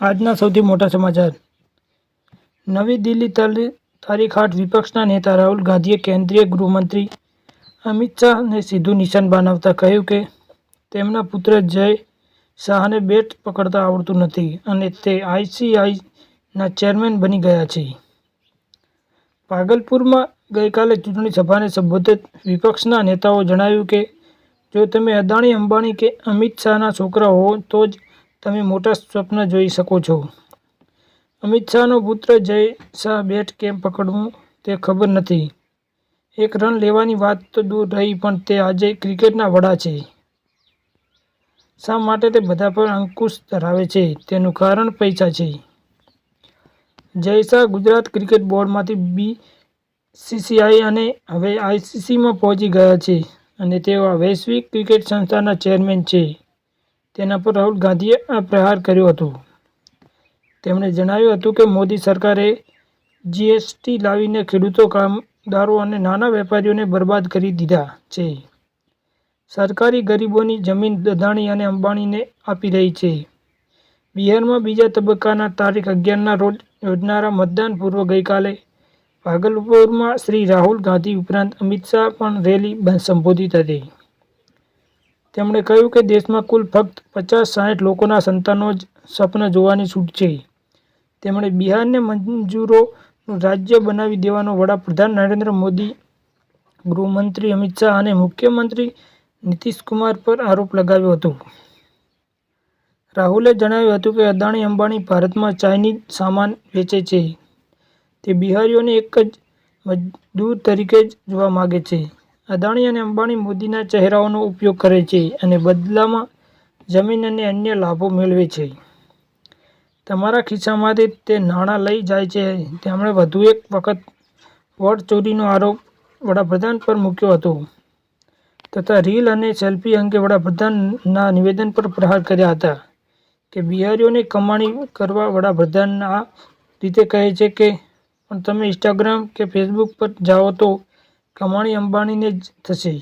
આજના સૌથી મોટા સમાચાર. નવી દિલ્હી તારીખ આઠ વિપક્ષના નેતા રાહુલ ગાંધીએ કેન્દ્રીય ગૃહમંત્રી અમિત શાહને સીધું નિશાન બનાવતા કહ્યું કે, તેમના પુત્ર જય શાહને બેટ પકડતા આવડતું નથી અને તે આઈસીઆઈના ચેરમેન બની ગયા છે. પાગલપુરમાં ગઈકાલે ચૂંટણી સભાને સંબોધિત વિપક્ષના નેતાઓ જણાવ્યું કે, જો તમે અદાણી અંબાણી કે અમિત શાહના છોકરા હો તો જ તમે મોટા સ્વપ્ન જોઈ શકો છો. અમિત શાહનો પુત્ર જય શાહ બેટ કેમ પકડવું તે ખબર નથી. એક રન લેવાની વાત તો દૂર રહી, પણ તે આજે ક્રિકેટના વડા છે. શા માટે તે બધા પર અંકુશ ધરાવે છે? તેનું કારણ પૈસા છે. જય શાહ ગુજરાત ક્રિકેટ બોર્ડમાંથી બી સીસીઆઈ અને હવે આઈસીસીમાં પહોંચી ગયા છે અને તેઓ વૈશ્વિક ક્રિકેટ સંસ્થાના ચેરમેન છે. તેના પર રાહુલ ગાંધીએ પ્રહાર કર્યો હતો. તેમણે જણાવ્યું હતું કે મોદી સરકારે જીએસટી લાવીને ખેડૂતો, કામદારો અને નાના વેપારીઓને બરબાદ કરી દીધા છે. સરકારી ગરીબોની જમીન, દધાણી અને અંબાણીને આપી રહી છે. બિહારમાં બીજા તબક્કાના તારીખ અગિયારના રોજ યોજનારા મતદાન પૂર્વ ગઈકાલે ભાગલપુરમાં શ્રી રાહુલ ગાંધી ઉપરાંત અમિત શાહ પણ રેલી સંબોધિત હતી. તેમણે કહ્યું કે દેશમાં કુલ ફક્ત પચાસ સાઠ લોકોના સંતાનો જ સ્વપ્ન જોવાની છૂટ છે. તેમણે બિહારને મંજૂરોનું રાજ્ય બનાવી દેવાનો વડાપ્રધાન નરેન્દ્ર મોદી, ગૃહમંત્રી અમિત શાહ અને મુખ્યમંત્રી નીતિશ કુમાર પર આરોપ લગાવ્યો હતો. રાહુલે જણાવ્યું હતું કે અદાણી અંબાણી ભારતમાં ચાઇનીઝ સામાન વેચે છે. તે બિહારીઓને એક જ મજદૂર તરીકે જ જોવા માગે છે. અદાણી અને અંબાણી મોદીના ચહેરાઓનો ઉપયોગ કરે છે અને બદલામાં જમીન અને અન્ય લાભો મેળવે છે. તમારા ખિસ્સામાંથી તે નાણાં લઈ જાય છે. તેમણે વધુ એક વખત વોટ ચોરીનો આરોપ વડાપ્રધાન પર મૂક્યો હતો તથા રીલ અને સેલ્ફી અંગે વડાપ્રધાનના નિવેદન પર પ્રહાર કર્યા હતા કે બિહારીઓને કમાણી કરવા વડાપ્રધાન આ રીતે કહે છે કે, પણ તમે ઇન્સ્ટાગ્રામ કે ફેસબુક પર જાઓ તો કમાણી અંબાણીને જ થશે